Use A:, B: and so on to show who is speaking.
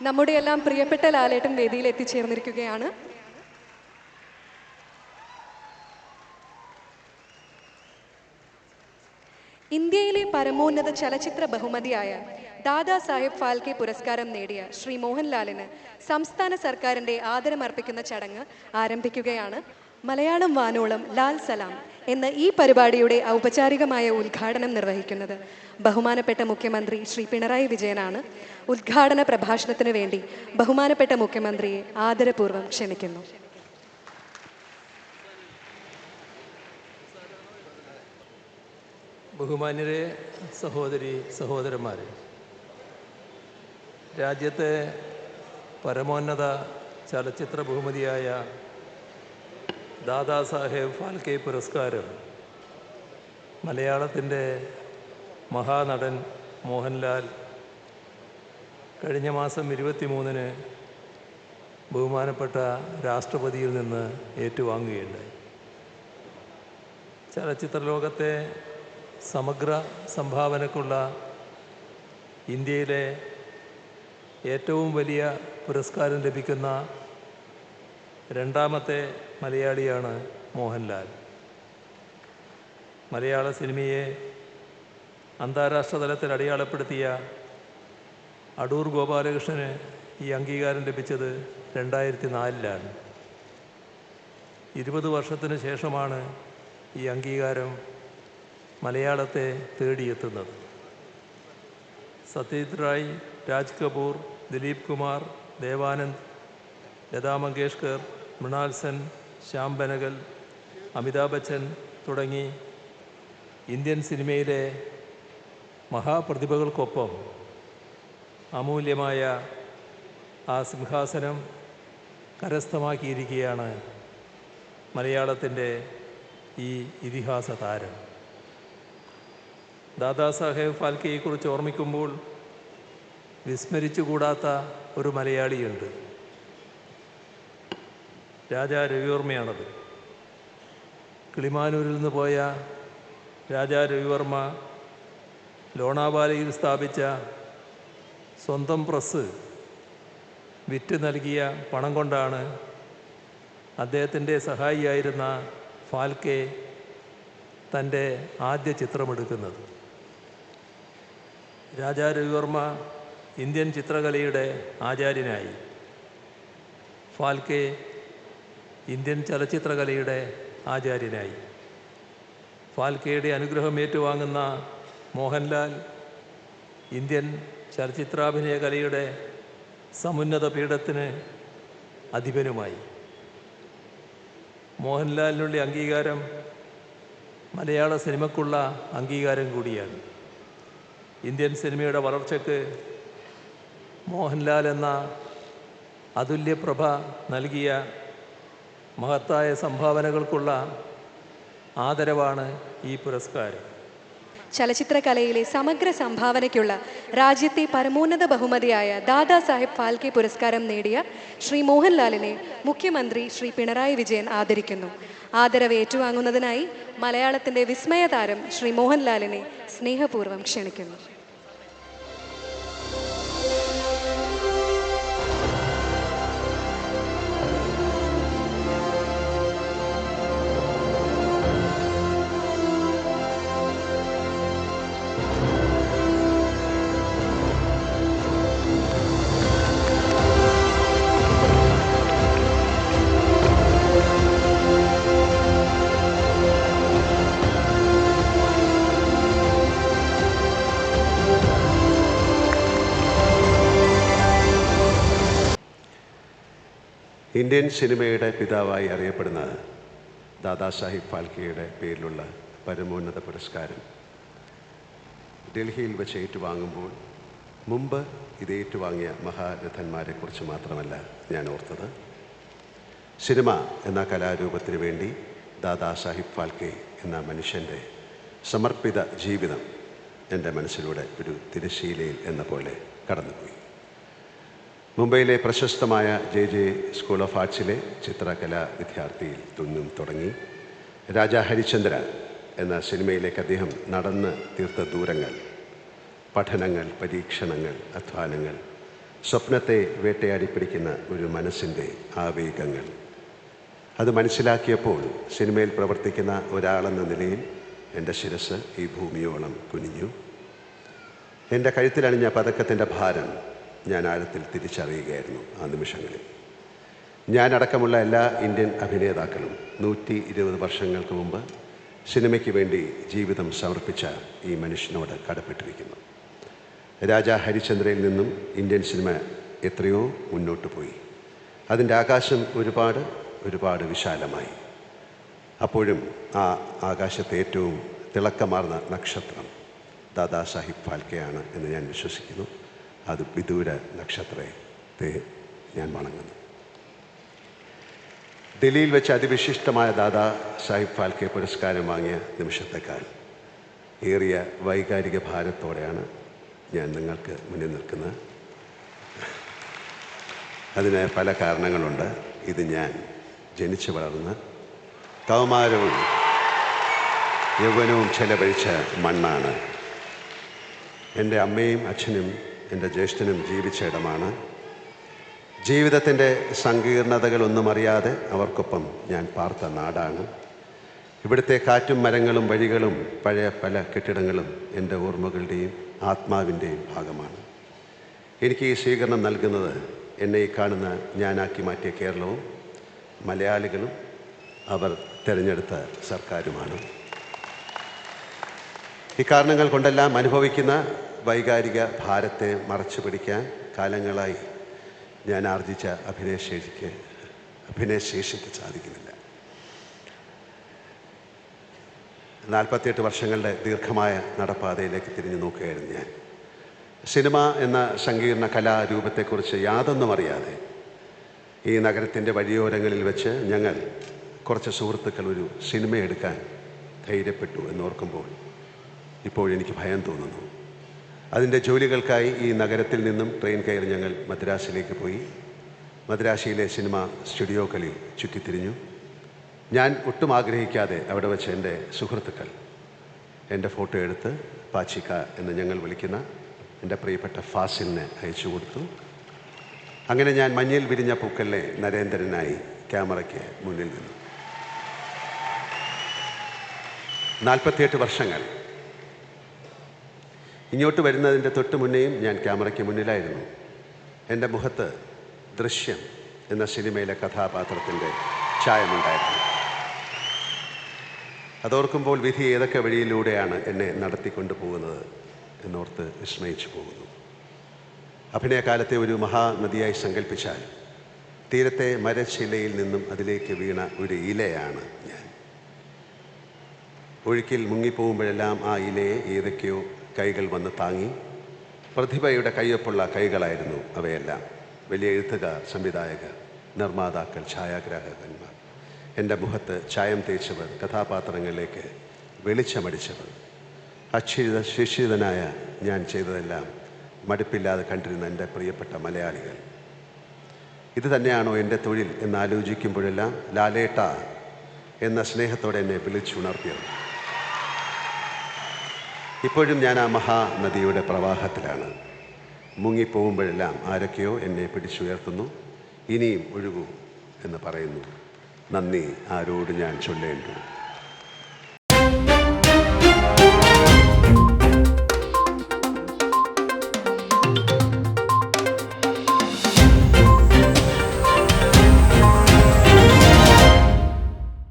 A: നമ്മുടെ എല്ലാം പ്രിയപ്പെട്ട ലാലേട്ടൻ വേദിയിൽ എത്തിച്ചേർന്നിരിക്കുകയാണ്. ഇന്ത്യയിലെ പരമോന്നത ചലച്ചിത്ര ബഹുമതിയായ ദാദാ സാഹിബ് ഫാൽക്കെ പുരസ്കാരം നേടിയ ശ്രീ മോഹൻലാലിന് സംസ്ഥാന സർക്കാരിന്റെ ആദരമർപ്പിക്കുന്ന ചടങ്ങ് ആരംഭിക്കുകയാണ്. മലയാളം വാനോളം ലാൽ സലാം. എന്ന ഈ പരിപാടിയുടെ ഔപചാരികമായ ഉദ്ഘാടനം നിർവഹിക്കുന്നത് ബഹുമാനപ്പെട്ട മുഖ്യമന്ത്രി ശ്രീ പിണറായി വിജയനാണ്. ഉദ്ഘാടന പ്രഭാഷണത്തിന് വേണ്ടി ബഹുമാനപ്പെട്ട മുഖ്യമന്ത്രിയെ ആദരപൂർവം ക്ഷണിക്കുന്നു.
B: ബഹുമാന്യരെ സഹോദരി സഹോദരന്മാരെ രാജ്യത്തെ പരമോന്നത ചലച്ചിത്ര ബഹുമതിയായ ദാദാ സാഹേബ് ഫാൽക്കെ പുരസ്കാരം. മലയാളത്തിന്റെ മഹാനടൻ മോഹൻലാൽ കഴിഞ്ഞ മാസം ഇരുപത്തിമൂന്നിന് ബഹുമാനപ്പെട്ട രാഷ്ട്രപതിയിൽ നിന്ന് ഏറ്റുവാങ്ങുകയുണ്ടായി. ചലച്ചിത്ര ലോകത്തെ സമഗ്ര സംഭാവനക്കുള്ള ഇന്ത്യയിലെ ഏറ്റവും വലിയ പുരസ്കാരം ലഭിക്കുന്ന രണ്ടാമത്തെ മലയാളിയാണ് മോഹൻലാൽ. മലയാള സിനിമയെ അന്താരാഷ്ട്ര തലത്തിൽ അടയാളപ്പെടുത്തിയ അടൂർ ഗോപാലകൃഷ്ണന് ഈ അംഗീകാരം ലഭിച്ചത് രണ്ടായിരത്തി നാലിലാണ് ഇരുപത് വർഷത്തിന് ശേഷമാണ് ഈ അംഗീകാരം മലയാളത്തെ തേടിയെത്തുന്നത്. സത്യജിത് റായ് രാജ് കപൂർ ദിലീപ് കുമാർ ദേവാനന്ദ് ലതാ മങ്കേഷ്കർ മൃണാൽ സെൻ ശ്യാം ബനഗൽ അമിതാഭ് ബച്ചൻ തുടങ്ങി ഇന്ത്യൻ സിനിമയിലെ മഹാപ്രതിഭകൾക്കൊപ്പം അമൂല്യമായ ആ സിംഹാസനം കരസ്ഥമാക്കിയിരിക്കുകയാണ് മലയാളത്തിന്റെ ഈ ഇതിഹാസ താരം. ദാദാസാഹേബ് ഫാൽക്കെയെക്കുറിച്ച് ഓർമ്മിക്കുമ്പോൾ വിസ്മരിച്ചുകൂടാത്ത ഒരു മലയാളിയുണ്ട്. രാജാ രവിവർമ്മയാണത് കിളിമാനൂരിൽ നിന്ന് പോയ രാജാ രവിവർമ്മ ലോണാവാലയിൽ സ്ഥാപിച്ച സ്വന്തം പ്രസ് വിറ്റ് നൽകിയ പണം കൊണ്ടാണ് അദ്ദേഹത്തിന്റെ സഹായിയായിരുന്ന ഫാൽക്കെ തന്റെ ആദ്യ ചിത്രമെടുക്കുന്നത്. രാജാ രവിവർമ്മ ഇന്ത്യൻ ചിത്രകലയുടെ ആചാര്യനായി. ഫാൽക്കെ ഇന്ത്യൻ ചലച്ചിത്രകലയുടെ ആചാര്യനായി. ഫാൽക്കെയുടെ അനുഗ്രഹം ഏറ്റുവാങ്ങുന്ന മോഹൻലാൽ ഇന്ത്യൻ ചലച്ചിത്രാഭിനയ കലയുടെ സമുന്നത പീഠത്തിന് അധിപനുമായി. മോഹൻലാലിനുള്ള അംഗീകാരം മലയാള സിനിമക്കുള്ള അംഗീകാരം കൂടിയാണ്. ഇന്ത്യൻ സിനിമയുടെ വളർച്ചയ്ക്ക് മോഹൻലാൽ എന്ന അതുല്യപ്രഭ നൽകിയ മഹത്തായ സംഭാവനകൾക്കുള്ള ആദരവാണ് ഈ പുരസ്കാരം.
A: ചലച്ചിത്ര കലയിലെ സമഗ്ര സംഭാവനയ്ക്കുള്ള രാജ്യത്തെ പരമോന്നത ബഹുമതിയായ ദാദാ സാഹിബ് ഫാൽക്കെ പുരസ്കാരം നേടിയ ശ്രീ മോഹൻലാലിനെ മുഖ്യമന്ത്രി ശ്രീ പിണറായി വിജയൻ ആദരിക്കുന്നു. ആദരവ് ഏറ്റുവാങ്ങുന്നതിനായി മലയാളത്തിന്റെ വിസ്മയ താരം ശ്രീ മോഹൻലാലിനെ സ്നേഹപൂർവം ക്ഷണിക്കുന്നു.
C: ഇന്ത്യൻ സിനിമയുടെ പിതാവായി അറിയപ്പെടുന്ന ദാദാസാഹിബ് ഫാൽക്കെയുടെ പേരിലുള്ള പരമോന്നത പുരസ്കാരം. ഡൽഹിയിൽ വെച്ച് ഏറ്റുവാങ്ങുമ്പോൾ മുമ്പ് ഇത് ഏറ്റുവാങ്ങിയ മഹാരഥന്മാരെക്കുറിച്ച് മാത്രമല്ല ഞാൻ ഓർത്തത്. സിനിമ എന്ന കലാരൂപത്തിന് വേണ്ടി ദാദാസാഹിബ് ഫാൽക്കെ എന്ന മനുഷ്യന്റെ സമർപ്പിത ജീവിതം എന്റെ മനസ്സിലൂടെ ഒരു തിരശീലയിൽ എന്ന പോലെ കടന്നുപോയി. മുംബൈയിലെ പ്രശസ്തമായ ജെ ജെ സ്കൂൾ ഓഫ് ആർട്സിലെ ചിത്രകലാ വിദ്യാർത്ഥിയിൽ തുന്നും തുടങ്ങി. രാജാ ഹരിചന്ദ്ര എന്ന സിനിമയിലേക്ക് അദ്ദേഹം നടന്ന് തീർത്ത ദൂരങ്ങൾ പഠനങ്ങൾ പരീക്ഷണങ്ങൾ അധ്വാനങ്ങൾ സ്വപ്നത്തെ വേട്ടയാടി പിടിക്കുന്ന ഒരു മനസ്സിന്റെ ആവേഗങ്ങൾ. അത് മനസ്സിലാക്കിയപ്പോൾ സിനിമയിൽ പ്രവർത്തിക്കുന്ന ഒരാളെന്ന നിലയിൽ എന്റെ ശിരസ് ഈ ഭൂമിയോളം കുനിഞ്ഞു. എന്റെ കഴുത്തിലണിഞ്ഞ പതക്കത്തിന്റെ ഭാരം ഞാൻ ആഴത്തിൽ തിരിച്ചറിയുകയായിരുന്നു ആ നിമിഷങ്ങളിൽ. ഞാനടക്കമുള്ള എല്ലാ ഇന്ത്യൻ അഭിനേതാക്കളും നൂറ്റി ഇരുപത് വർഷങ്ങൾക്ക് മുമ്പ് സിനിമയ്ക്ക് വേണ്ടി ജീവിതം സമർപ്പിച്ച ഈ മനുഷ്യനോട് കടപ്പെട്ടിരിക്കുന്നു. രാജാ ഹരിചന്ദ്രയിൽ നിന്നും ഇന്ത്യൻ സിനിമ എത്രയോ മുന്നോട്ട് പോയി. അതിന്റെ ആകാശം ഒരുപാട് ഒരുപാട് വിശാലമായി. അപ്പോഴും ആ ആകാശത്തെ ഏറ്റവും തിളക്കമാർന്ന നക്ഷത്രം ദാദാ സാഹിബ് ഫാൽക്കെയാണ് എന്ന് ഞാൻ വിശ്വസിക്കുന്നു. അത് വിദൂര നക്ഷത്രത്തെ ഞാൻ വണങ്ങുന്നു. ഡൽഹിയിൽ വെച്ച് അതിവിശിഷ്ടമായ ദാദാ സാഹിബ് ഫാൽക്കെ പുരസ്കാരം വാങ്ങിയ നിമിഷത്തെക്കാൾ ഏറിയ വൈകാരിക ഭാരത്തോടെയാണ് ഞാൻ നിങ്ങൾക്ക് മുന്നിൽ നിൽക്കുന്നത്. അതിന് പല കാരണങ്ങളുണ്ട്. ഇത് ഞാൻ ജനിച്ചു വളർന്ന് കൗമാരവും യൗവനവും ചെലവഴിച്ച മണ്ണാണ്. എന്റെ അമ്മയും അച്ഛനും എന്റെ ജ്യേഷ്ഠനും ജീവിച്ച ഇടമാണ് ജീവിതത്തിന്റെ സങ്കീർണതകളൊന്നും അറിയാതെ അവർക്കൊപ്പം ഞാൻ പാർത്ത നാടാണ്. ഇവിടുത്തെ കാറ്റും മരങ്ങളും വഴികളും പഴയ പല കെട്ടിടങ്ങളും എന്റെ ഓർമ്മകളുടെയും ആത്മാവിന്റെയും ഭാഗമാണ്. എനിക്ക് ഈ സ്വീകരണം നൽകുന്നത് എന്നെ ഈ കാണുന്ന ഞാനാക്കി മാറ്റിയ കേരളവും മലയാളികളും അവർ തിരഞ്ഞെടുത്ത സർക്കാരുമാണ്. ഇക്കാരണങ്ങൾ കൊണ്ടെല്ലാം അനുഭവിക്കുന്ന വൈകാരിക ഭാരത്തെ മറച്ചു പിടിക്കാൻ കാലങ്ങളായി ഞാൻ ആർജിച്ച അഭിനയശേഷിക്ക് അഭിനയശേഷിക്ക് സാധിക്കുന്നില്ല. നാൽപ്പത്തിയെട്ട് വർഷങ്ങളുടെ ദീർഘമായ നടപ്പാതയിലേക്ക് തിരിഞ്ഞു നോക്കുകയായിരുന്നു ഞാൻ. സിനിമ എന്ന സങ്കീർണ കലാരൂപത്തെക്കുറിച്ച് യാതൊന്നും അറിയാതെ ഈ നഗരത്തിന്റെ വഴിയോരങ്ങളിൽ വെച്ച് ഞങ്ങൾ കുറച്ച് സുഹൃത്തുക്കൾ ഒരു സിനിമ എടുക്കാൻ ധൈര്യപ്പെട്ടു എന്നോർക്കുമ്പോൾ ഇപ്പോഴെനിക്ക് ഭയം തോന്നുന്നു. അതിന്റെ ജോലികൾക്കായി ഈ നഗരത്തിൽ നിന്നും ട്രെയിൻ കയറി ഞങ്ങൾ മദ്രാസിലേക്ക് പോയി. മദ്രാസിയിലെ സിനിമ സ്റ്റുഡിയോകളിൽ ചുറ്റിത്തിരിഞ്ഞു. ഞാൻ ഒട്ടും ആഗ്രഹിക്കാതെ അവിടെ വെച്ച് എന്റെ സുഹൃത്തുക്കൾ എന്റെ ഫോട്ടോ എടുത്ത് പാച്ചിക്ക എന്ന് ഞങ്ങൾ വിളിക്കുന്ന എന്റെ പ്രിയപ്പെട്ട ഫാസിലിനെ അയച്ചു കൊടുത്തു. അങ്ങനെ ഞാൻ മഞ്ഞിൽ വിരിഞ്ഞ പൂക്കലിലെ നരേന്ദ്രനായി ക്യാമറയ്ക്ക് മുന്നിൽ നിന്നു. നാൽപ്പത്തിയെട്ട് വർഷങ്ങൾ ഇങ്ങോട്ട് വരുന്നതിന്റെ തൊട്ട് മുന്നേയും ഞാൻ ക്യാമറയ്ക്ക് മുന്നിലായിരുന്നു. എന്റെ മുഖത്ത് ദൃശ്യം എന്ന സിനിമയിലെ കഥാപാത്രത്തിന്റെ ചായമുണ്ടായിരുന്നു അതോർക്കുമ്പോൾ വിധി ഏതൊക്കെ വഴിയിലൂടെയാണ് എന്നെ നടത്തിക്കൊണ്ടു പോകുന്നത് എന്നോർത്ത് വിസ്മയിച്ചു പോകുന്നു. അഭിനയകാലത്തെ ഒരു മഹാനദിയായി സങ്കല്പിച്ചാൽ തീരത്തെ മരശിലയിൽ നിന്നും അതിലേക്ക് വീണ ഒരു ഇലയാണ് ഞാൻ. ഒഴുക്കിൽ മുങ്ങിപ്പോകുമ്പോഴെല്ലാം ആ ഇലയെ ഏതൊക്കെയോ കൈകൾ വന്ന് താങ്ങി. പ്രതിഭയുടെ കയ്യൊപ്പുള്ള കൈകളായിരുന്നു അവയെല്ലാം. വലിയ എഴുത്തുകാർ സംവിധായകർ നിർമ്മാതാക്കൾ ഛായാഗ്രാഹകന്മാർ. എന്റെ മുഖത്ത് ചായം തേച്ചവർ കഥാപാത്രങ്ങളിലേക്ക് വെളിച്ചമടിച്ചവർ. അക്ഷിത ശിക്ഷിതനായ ഞാൻ ചെയ്തതെല്ലാം മടുപ്പില്ലാതെ കണ്ടിരുന്ന എന്റെ പ്രിയപ്പെട്ട മലയാളികൾ. ഇത് തന്നെയാണോ എന്റെ തൊഴിൽ എന്ന് ആലോചിക്കുമ്പോഴെല്ലാം ലാലേട്ട എന്ന സ്നേഹത്തോടെ എന്നെ വിളിച്ചുണർത്തിയത്. ഇപ്പോഴും ഞാൻ ആ മഹാനദിയുടെ പ്രവാഹത്തിലാണ്. മുങ്ങിപ്പോകുമ്പോഴെല്ലാം ആരൊക്കെയോ എന്നെ പിടിച്ചുയർത്തുന്നു. ഇനിയും ഒഴുകൂ എന്ന് പറയുന്നു. നന്ദി ആരോട് ഞാൻ ചൊല്ലേണ്ടു?